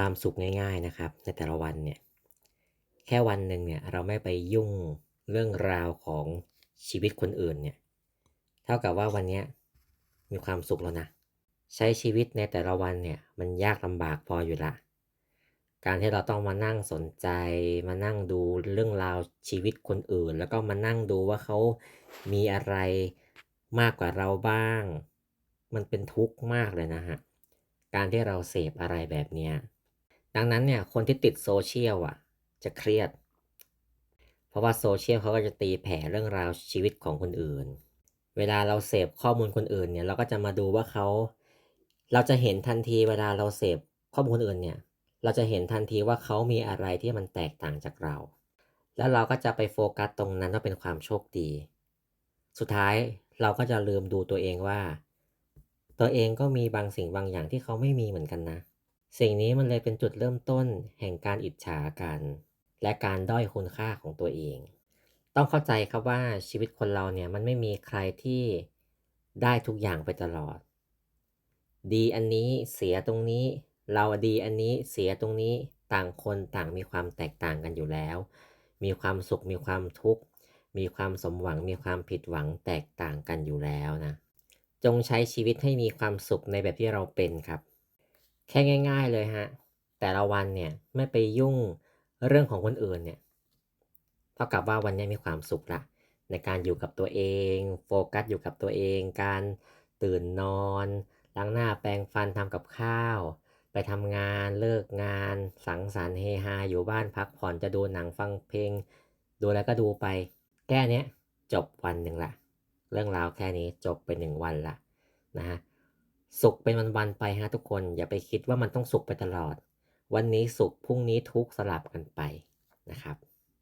ความสุขง่าย ๆนะครับ ในแต่ละวันเนี่ยแค่วันหนึ่งเนี่ยเราไม่ไปยุ่งเรื่องราวของชีวิตคนอื่นเนี่ยเท่ากับว่าวันนี้มีความสุขแล้วนะใช้ชีวิตในแต่ละวันเนี่ยมันยากลำบากพออยู่ละการที่เราต้องมานั่งสนใจ มานั่งดูเรื่องราวชีวิตคนอื่น แล้วก็มานั่งดูว่าเขามีอะไรมากกว่าเราบ้าง มันเป็นทุกข์มากเลยนะฮะ การที่เราเสพอะไรแบบเนี้ย ดังนั้นเนี่ยคนที่ติดโซเชียลอะจะเครียด เพราะว่าโซเชียลเขาก็จะตีแผ่เรื่องราวชีวิตของคนอื่น เวลาเราเสพข้อมูลคนอื่นเนี่ยเราก็จะมาดูว่าเขา เราจะเห็นทันทีเวลาเราเสพข้อมูลคนอื่นเนี่ย เราจะเห็นทันทีว่าเขามีอะไรที่มันแตกต่างจากเรา แล้วเราก็จะไปโฟกัสตรงนั้นว่าเป็นความโชคดี สุดท้ายเราก็จะลืมดูตัวเองว่า ตัวเองก็มีบางสิ่งบางอย่างที่เขาไม่มีเหมือนกันนะ สิ่งนี้มันเลยเป็นจุดเริ่มต้นแห่งการอิจฉากัน และการด้อยคุณค่าของตัวเอง ต้องเข้าใจครับว่าชีวิตคนเราเนี่ยมันไม่มีใครที่ได้ทุกอย่างไปตลอด ดีอันนี้เสียตรงนี้ เราดีอันนี้เสียตรงนี้ต่างคนต่างมีความแตกต่างกันอยู่แล้ว มีความสุขมีความทุกข์ มีความสมหวังมีความผิดหวังแตกต่างกันอยู่แล้วนะ จงใช้ชีวิตให้มีความสุขในแบบที่เราเป็นครับ แค่ง่าย ๆเลยฮะ แต่ละวันเนี่ยไม่ไปยุ่งเรื่องของคนอื่นเนี่ย เท่ากับว่าวันนี้มีความสุขละในการอยู่กับตัวเอง โฟกัสอยู่กับตัวเอง การตื่นนอน ล้างหน้าแปรงฟันทำกับข้าว ไปทำงานเลิกงาน สังสรรค์เฮฮาอยู่บ้านพักผ่อนจะดูหนังฟังเพลง ดูแล้วก็ดูไป แค่นี้จบวันหนึ่งละ เรื่องราวแค่นี้จบไปหนึ่งวันละนะฮะ สุขเป็นวันๆไปฮะทุกคน อย่าไปคิดว่ามันต้องสุขไปตลอด วันนี้สุขพรุ่งนี้ทุกสลับกันไปนะครับ